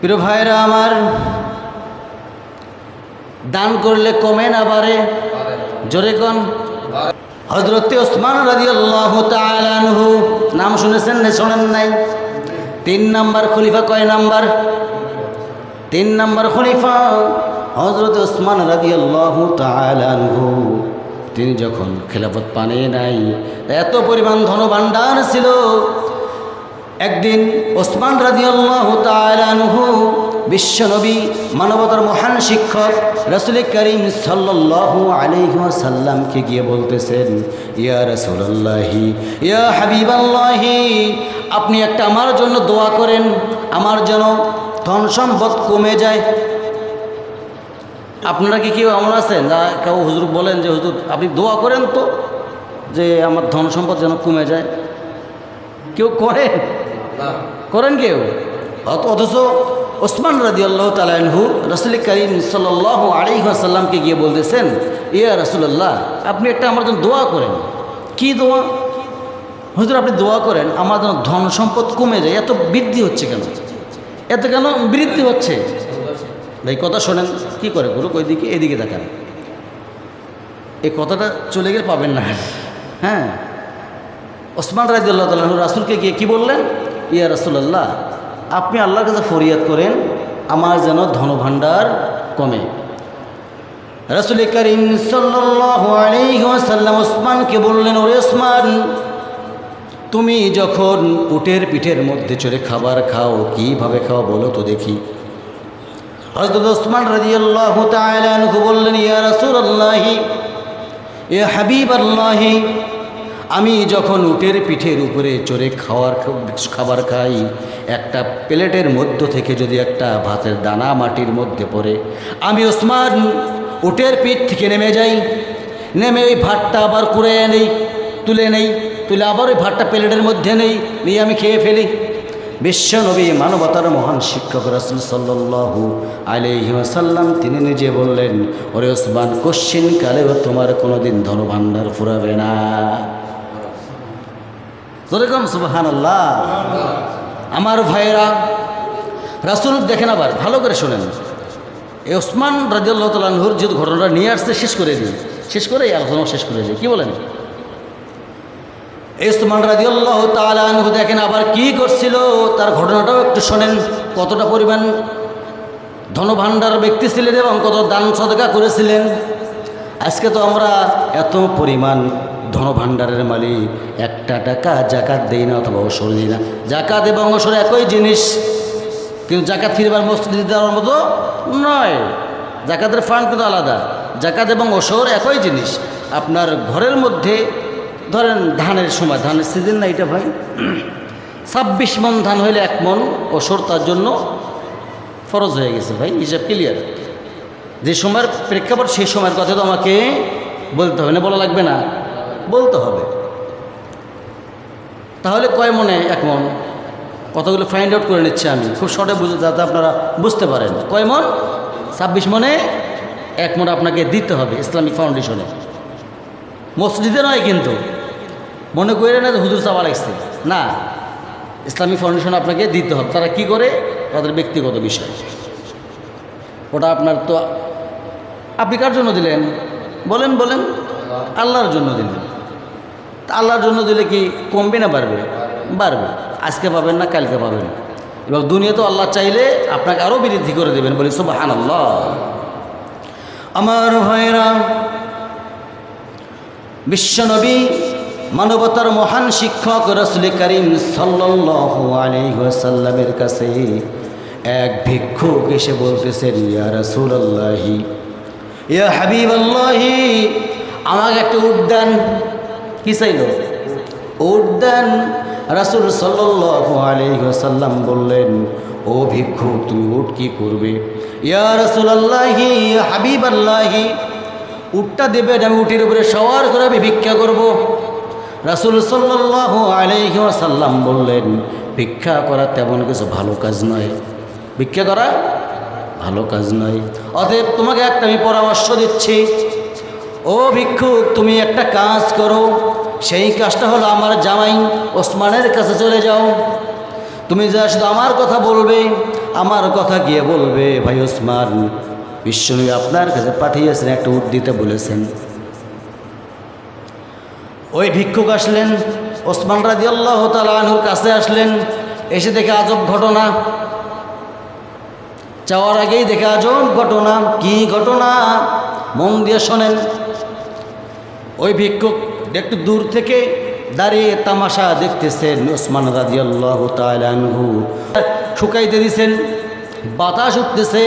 প্রিয় ভাইরা আমার দান করলে কমে না বাড়ে। জোরে কন। হজরতে ওসমান রাজি আল্লাহ তালহু নাম শুনেছেন না শোনেন নাই? তিন নাম্বার খলিফা কয় নাম্বার? তিন নাম্বার খলিফা হজরত ওসমান রাজি আল্লাহ তালহু তিনি যখন খেলাফত পানে নাই, এত পরিমাণ ধনভাণ্ডার ছিল একদিন ওসমান রাজি আল্লাহ তালহু বিশ্বনবী মানবতার মহান শিক্ষক রসুল করিম সাল্লাহ আলিহাসাল্লামকে গিয়ে বলতেছেন, ইয়া রসুল্লাহি ইয়া হাবিবাল্লাহি, আপনি একটা আমার জন্য দোয়া করেন, আমার যেন ধন সম্পদ কমে যায়। আপনারা কি কেউ এমন আছেন? যা কেউ হুজুর বলেন যে, হুজুর, আপনি দোয়া করেন তো, যে আমার ধন সম্পদ যেন কমে যায়। কেউ করেন? করেন কেউ? অথচ ওসমান রাজি আল্লাহ তালাহু রসুল করিম সাল্লাহ আলিহাসাল্লামকে গিয়ে বলতেছেন ইয়া রসুল্লাহ আপনি একটা আমার জন্য দোয়া করেন। কি দোয়া? হুজুর আপনি দোয়া করেন আমার যেন ধন সম্পদ কমে যায় এত বৃদ্ধি হচ্ছে কেন? এত কেন বৃদ্ধি হচ্ছে? ভাই কথা শোনেন কি করে গুরু ওই দিকে এদিকে দেখান এই কথাটা চলে গেলে পাবেন না। হ্যাঁ। ওসমান রাজিউল্লাহ তালু রাসুলকে গিয়ে কি বললেন? ইয়া রাসুলাল্লাহ, আপনি আল্লাহর কাছে ফরিয়াদ করেন, আমার যেন ধনভাণ্ডার কমে। রাসুল করিম সাল্লাম ওসমানকে বললেন, ওরে ওসমান, তুমি যখন উটের পিঠের মধ্যে চড়ে খাবার খাও, কীভাবে খাও বলো তো দেখি। হজরত ওসমান রাজিয়াল্লাহ বললেন, ইয়া রাসুল আল্লাহি এ হাবিব আল্লাহি আমি যখন উটের পিঠের উপরে চড়ে খাওয়ার খাবার খাই, একটা প্লেটের মধ্য থেকে যদি একটা ভাতের দানা মাটির মধ্যে পড়ে, আমি ওসমান উটের পিঠ থেকে নেমে যাই। নেমে ওই ভাতটা আবার কুড়ে নেই, তুলে নেই, তুলে আবার ওই ভাতটা প্লেটের মধ্যে নেই, নিয়ে আমি খেয়ে ফেলি। বিশ্বনবী মানবতার মহান শিক্ষক রাসুল সাল্লাহু আলহিমাসাল্লাম তিনি নিজে বললেন, ওরে ওসমান কোশ্চিন কালেও তোমার কোনোদিন ধনভাণ্ডার ফুরাবে না। যেরকম সুবাহান আল্লাহ আমার ভাইয়েরা, রাসুল দেখেন আবার, ভালো করে শোনেন। এই ওসমান রাজিউল্লাহ তালহুর যে ঘটনাটা নিয়ে আসছে, শেষ করে দিই শেষ করে এই আলোচনা শেষ করে দিই। কী বলেন? ইসমান রাজিউল্লাহ তালানহু দেখেন আবার কি করছিল, তার ঘটনাটাও একটু শোনেন। কতটা পরিমাণ ধনভাণ্ডার ব্যক্তি ছিলেন এবং কত দান সদকা করেছিলেন। আজকে তো আমরা এত পরিমাণ ধনভাণ্ডারের মালিক, একটা টাকা জাকাত দেই না অথবা ওসর দিই না। জাকাত এবং ওসর একই জিনিস, কিন্তু জাকাত ফিরবার মসজিদ দেওয়ার মতো নয়। জাকাতের ফান্ড কিন্তু আলাদা। জাকাত এবং ওসর একই জিনিস। আপনার ঘরের মধ্যে, ধরেন ধানের সময়, ধানের সিজন না এটা ভাই? ছাব্বিশ মন ধান হইলে এক মন ওসর তার জন্য ফরজ হয়ে গেছে ভাই, হিসাব ক্লিয়ার যে সময়ের প্রেক্ষাপট সেই সময়ের কথা তো আমাকে বলতে হবে না, বলা লাগবে না। বলতে হবে। তাহলে কয় মনে এক মন? কতগুলো ফাইন্ড আউট করে নিচ্ছে আমি। খুব শর্টে বুঝে যাতে আপনারা বুঝতে পারেন। কয় মন? ছাব্বিশ মনে এক মন আপনাকে দিতে হবে ইসলামিক ফাউন্ডেশনে মসজিদে নয় কিন্তু। মনে করে না যে হুজুর চাওয়া লাগছে। না। ইসলামিক ফাউন্ডেশন আপনাকে দিতে হবে। তারা কি করে? তাদের ব্যক্তিগত বিষয়। ওটা আপনার তো আপনি কার জন্য দিলেন? বলেন বলেন। আল্লাহর জন্য দিলেন। আল্লাহর জন্য দিলে কি কমবে না বাড়বে? বাড়বে। আজকে পাবেন না, কালকে পাবেন। এবং দুনিয়া তো আল্লাহ চাইলে আপনাকে আরও বৃদ্ধি করে দেবেন বলি হান আল্লাহ আমার ভাইরা বিশ্বনবী মানবতার মহান শিক্ষক রসুল করিম ওয়াসাল্লামের কাছে এক ভিক্ষুক এসে বলতেছেন, ইয়া রাসূলুল্লাহি, ইয়া হাবিব আল্লাহি আমাকে একটা উদ্যান কি চাইল? উদ্যান রাসূল সাল্লাল্লাহু আলাইহি ওয়াসাল্লাম বললেন, ও ভিক্ষু, তুমি উট কি করবে? ইয়া রাসুল আল্লাহি হাবিব হাবিবাল্লাহি, উটটা দেবেন, আমি উটির উপরে সওয়ার করে আমি ভিক্ষা করব। রাসুল সাল্লাহ আলহিহাসাল্লাম বললেন, ভিক্ষা করা তেমন কিছু ভালো কাজ নয়। ভিক্ষা করা ভালো কাজ নয়। অতএব তোমাকে একটা আমি পরামর্শ দিচ্ছি ও ভিক্ষুক, তুমি একটা কাজ করো। সেই কাজটা হলো আমার জামাই ওসমানের কাছে চলে যাও। তুমি যা শুধু আমার কথা বলবে, আমার কথা গিয়ে বলবে, ভাই ওসমান, বিশ্বনবী আপনার কাছে পাঠিয়েছেন একটা উট দিতে বলেছেন। ওই ভিক্ষুক আসলেন, ওসমান রাজি আল্লাহ তালুর কাছে আসলেন, এসে দেখে আজব ঘটনা। চাওয়ার আগেই দেখে আজব ঘটনা। কি ঘটনা? মন দিয়ে শোনেন। ওই ভিক্ষুক একটু দূর থেকে দাঁড়িয়ে তামাশা দেখতেছেন ওসমান রাজি আল্লাহ তালহু শুকাইতে দিছেন, বাতাস উঠতেছে।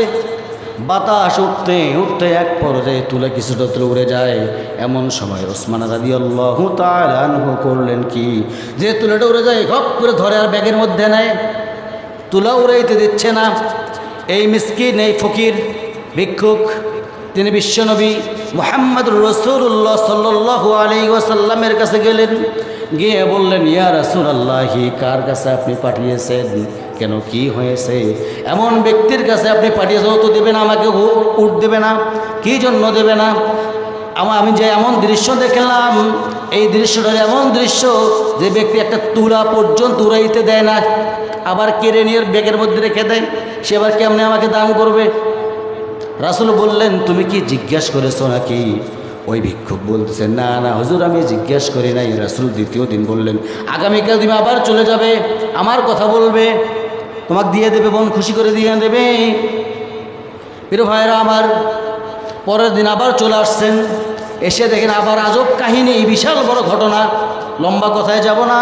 বাতাস উঠতে উঠতে এক পর্যায়ে তুলে কিছুটা তুলে উড়ে যায়। এমন সময় ওসমান রাজি আল্লাহ তালহু করলেন কি? যে তুলেটা উড়ে যায় ঘপ করে ধরে আর ব্যাগের মধ্যে নেয়। তুলা উড়াইতে দিচ্ছে না। এই মিসকিন, এই ফকির ভিক্ষুক তিনি বিশ্বনবী মোহাম্মদ রসুল্লাহ সাল্লাহ আলী ওয়াসাল্লামের কাছে গেলেন। গিয়ে বললেন, ইয়া রসুল আল্লাহি কার কাছে আপনি পাঠিয়েছেন? কেন কি হয়েছে? এমন ব্যক্তির কাছে আপনি পাঠিয়েছেন তো দেবে না আমাকে উঠ দেবে না, কি জন্য দেবে না? আমার আমি যে এমন দৃশ্য দেখলাম, এই দৃশ্যটা এমন দৃশ্য যে ব্যক্তি একটা তুলা পর্যন্ত উড়াইতে দেয় না, আবার কেড়ে নিয়ে ব্যাগের মধ্যে রেখে দেয়, সে আবার কেমনে আমাকে দান করবে? রাসুল বললেন, তুমি কি জিজ্ঞাসা করেছ নাকি? ওই ভিক্ষুক বলতেছে না না, হুজুর, আমি জিজ্ঞাসা করি নাই। রাসুল দ্বিতীয় দিন বললেন, আগামীকাল তুমি আবার চলে যাবে, আমার কথা বলবে, তোমাকে দিয়ে দেবে বোন, খুশি করে দিয়ে দেবে। প্রিয় ভাইরা আমার, পরের দিন আবার চলে আসছেন, এসে দেখেন আবার আজব কাহিনী বিশাল বড় ঘটনা। লম্বা কথায় যাব না।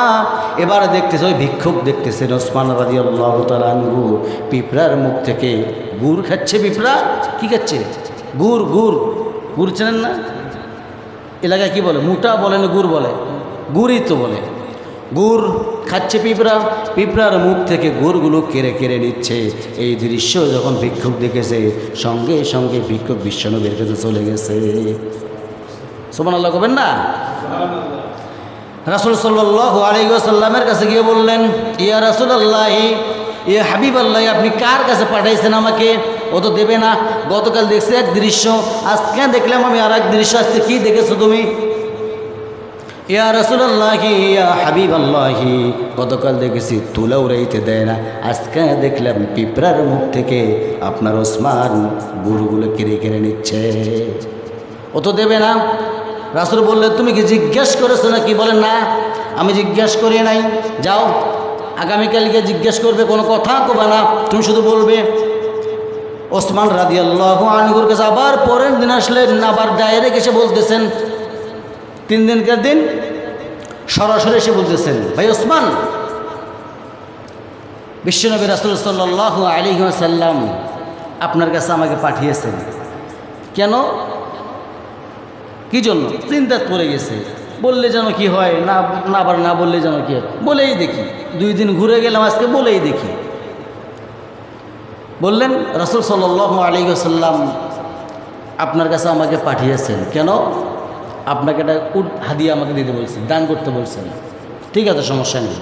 এবার দেখতেছে ওই ভিক্ষুক দেখতেছে ওসমান রাজি আল্লাহ তালু পিঁপড়ার মুখ থেকে গুড় খাচ্ছে পিঁপড়া। কি খাচ্ছে? গুড় গুড়। গুড় চেনেন না? এলাকায় কি বলে? মুটা বলে না গুড় বলে? গুড়ই তো বলে। গুড় খাচ্ছে পিঁপড়া। পিঁপড়ার মুখ থেকে গুড়গুলো কেড়ে কেড়ে নিচ্ছে। এই দৃশ্য যখন ভিক্ষুক দেখেছে, সঙ্গে সঙ্গে ভিক্ষুক বিশ্বনবীর কাছে চলে গেছে। সোমান আল্লাহ করবেন না? রাসুল সাল্লাহ আলিগাসাল্লামের কাছে গিয়ে বললেন, ইয়া রাসুল আল্লাহ ইয়া হাবিব আল্লাহ আপনি কার কাছে পাঠাইছেন আমাকে? ও তো দেবে না। গতকাল দেখছি এক দৃশ্য, আজকে দেখলাম আমি আর এক দৃশ্য, আজকে কী দেখেছ তুমি? ইয়া রসুল আল্লাহি ইয়া হাবিব আল্লাহি গতকাল দেখেছি তুলা উড়াইতে দেয় না। আজকে দেখলাম পিঁপড়ার মুখ থেকে আপনার ওসমান গুরুগুলো কেড়ে কেড়ে নিচ্ছে। ও তো দেবে না। রাসুল বললে, তুমি কি জিজ্ঞেস করেছ না কি বলেন না, আমি জিজ্ঞেস করি নাই। যাও, আগামীকালকে জিজ্ঞেস করবে, কোনো কথা কবে না। তুমি শুধু বলবে, ওসমান রাদি আল্লাহ আনগুর কাছে আবার পরের দিন আসলেন, আবার ডাইরেক্ট এসে বলতেছেন, তিন দিনকার দিন সরাসরি এসে বলতেছেন, ভাই ওসমান, বিশ্বনবী রাসুল সাল্লাহ আলী সাল্লাম আপনার কাছে আমাকে পাঠিয়েছেন। কেন? কি জন্য? চিন্তাত পড়ে গেছে। বললে যেন কি হয়, না না আবার না বললে যেন কি হয়। বলেই দেখি। দুই দিন ঘুরে গেলাম আজকে, বলেই দেখি। বললেন, রসুল সাল্লাহ আলী সাল্লাম আপনার কাছে আমাকে পাঠিয়েছেন। কেন? আপনাকে একটা উট, হাদিয়া আমাকে দিতে বলছেন দান করতে বলছেন। ঠিক আছে, সমস্যা নেই।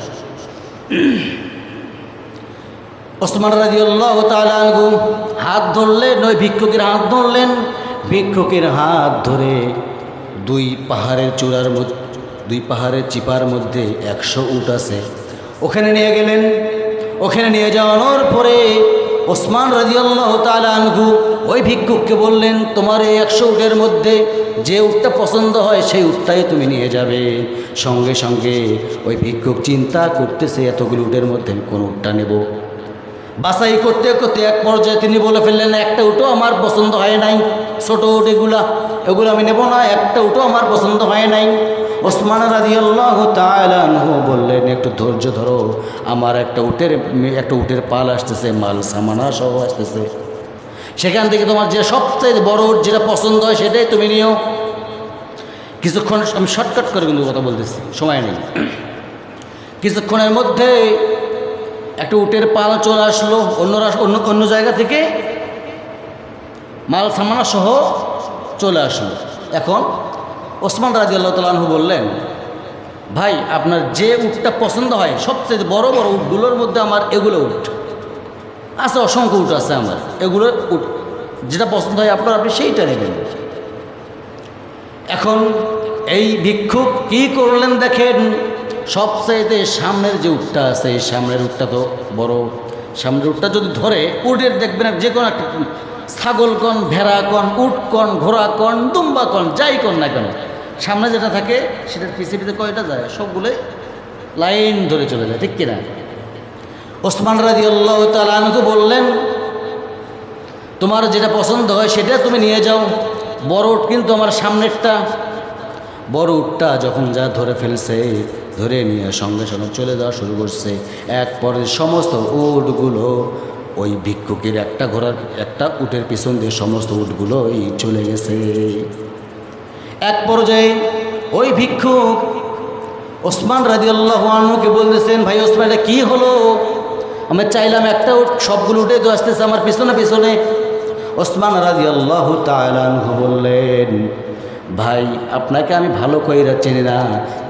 ওসমান রাজিউল্লাহ তালু হাত ধরলেন, ওই ভিক্ষুকের হাত ধরলেন। ভিক্ষুকের হাত ধরে দুই পাহাড়ের চূড়ার দুই পাহাড়ের চিপার মধ্যে একশো উট আছে। ওখানে নিয়ে গেলেন। ওখানে নিয়ে যাওয়ানোর পরে ওসমান রাজিউল্লাহ তালু ওই ভিক্ষুককে বললেন, তোমার এই একশো উটের মধ্যে যে উটটা পছন্দ হয়, সেই উটটাই তুমি নিয়ে যাবে। সঙ্গে সঙ্গে ওই ভিক্ষুক চিন্তা করতেছে, এতগুলো উটের মধ্যে কোন উটটা নেব? বাছাই করতে করতে এক পর্যায়ে তিনি বলে ফেললেন, একটা উটো আমার পছন্দ হয় নাই, ছোটো উট এগুলা, এগুলো আমি নেব না, একটা উটো আমার পছন্দ হয় নাই। ওসমান রাজি আল্লাহ তালু বললেন, একটু ধৈর্য ধরো, আমার একটা উটের একটা উটের পাল আসতেছে, মাল সামানা সহ আসতেছে। সেখান থেকে তোমার যে সবচেয়ে বড় উট যেটা পছন্দ হয় সেটাই তুমি নিও। কিছুক্ষণ, আমি শর্টকাট করে কিন্তু কথা বলতেছি, সময় নেই। কিছুক্ষণের মধ্যে একটা উটের পাল চলে আসলো, অন্য অন্য অন্য জায়গা থেকে মাল সামানা সহ চলে আসলো। এখন ওসমান রাজি আল্লাহ তালু বললেন, ভাই, আপনার যে উটটা পছন্দ হয়, সবচেয়ে বড় বড় উটগুলোর মধ্যে আমার এগুলো উঠ আছে অসংখ্য উট আছে আমার। এগুলো উট, যেটা পছন্দ হয় আপনার, আপনি সেইটা নেবেন। এখন এই ভিক্ষুক কি করলেন দেখেন সবচাইতে সামনের যে উটটা আছে, এই সামনের উটটা তো বড়। সামনের উটটা যদি ধরে, উটের দেখবেন যে কোনো একটা ছাগল কন, ভেড়া কন, উট কন, ঘোড়া কন, দুম্বা কন, যাই কন না কেন, সামনে যেটা থাকে, সেটার পিছিয়ে কয়টা যায়? সবগুলোই লাইন ধরে চলে যায়, ঠিক কিনা? ওসমান রাজি আল্লাহ তালকে বললেন, তোমার যেটা পছন্দ হয়, সেটা তুমি নিয়ে যাও। বড় কিন্তু আমার সামনেরটা। বড় উটটা যখন যা ধরে ফেলছে, ধরে নিয়ে সঙ্গে সঙ্গে চলে যাওয়া শুরু করছে। এক পরে সমস্ত উটগুলো, ওই ভিক্ষুকের একটা ঘোড়ার, একটা উটের পিছন দিয়ে সমস্ত উটগুলোই চলে গেছে। এক পর্যায়ে ওই ভিক্ষুক ওসমান রাজি আল্লাহ আনুকে বলতেছেন, ভাই ওসমান, এটা কী হলো? আমি চাইলাম একটা উঠ সবগুলো উঠে তো আসতেছে আমার পিছনে পিছনে। ওসমান রাজি আল্লাহ তালু বললেন ভাই, আপনাকে আমি ভালো কইরা চিনি না।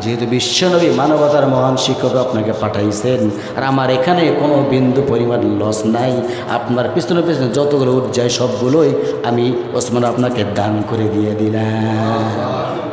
যেহেতু বিশ্বনবী মানবতার মহান শিক্ষক আপনাকে পাঠাইছেন, আর আমার এখানে কোনো বিন্দু পরিমাণ লস নাই। আপনার পিছনে পিছনে যতগুলো উঠ যায় সবগুলোই আমি ওসমান আপনাকে দান করে দিয়ে দিলাম।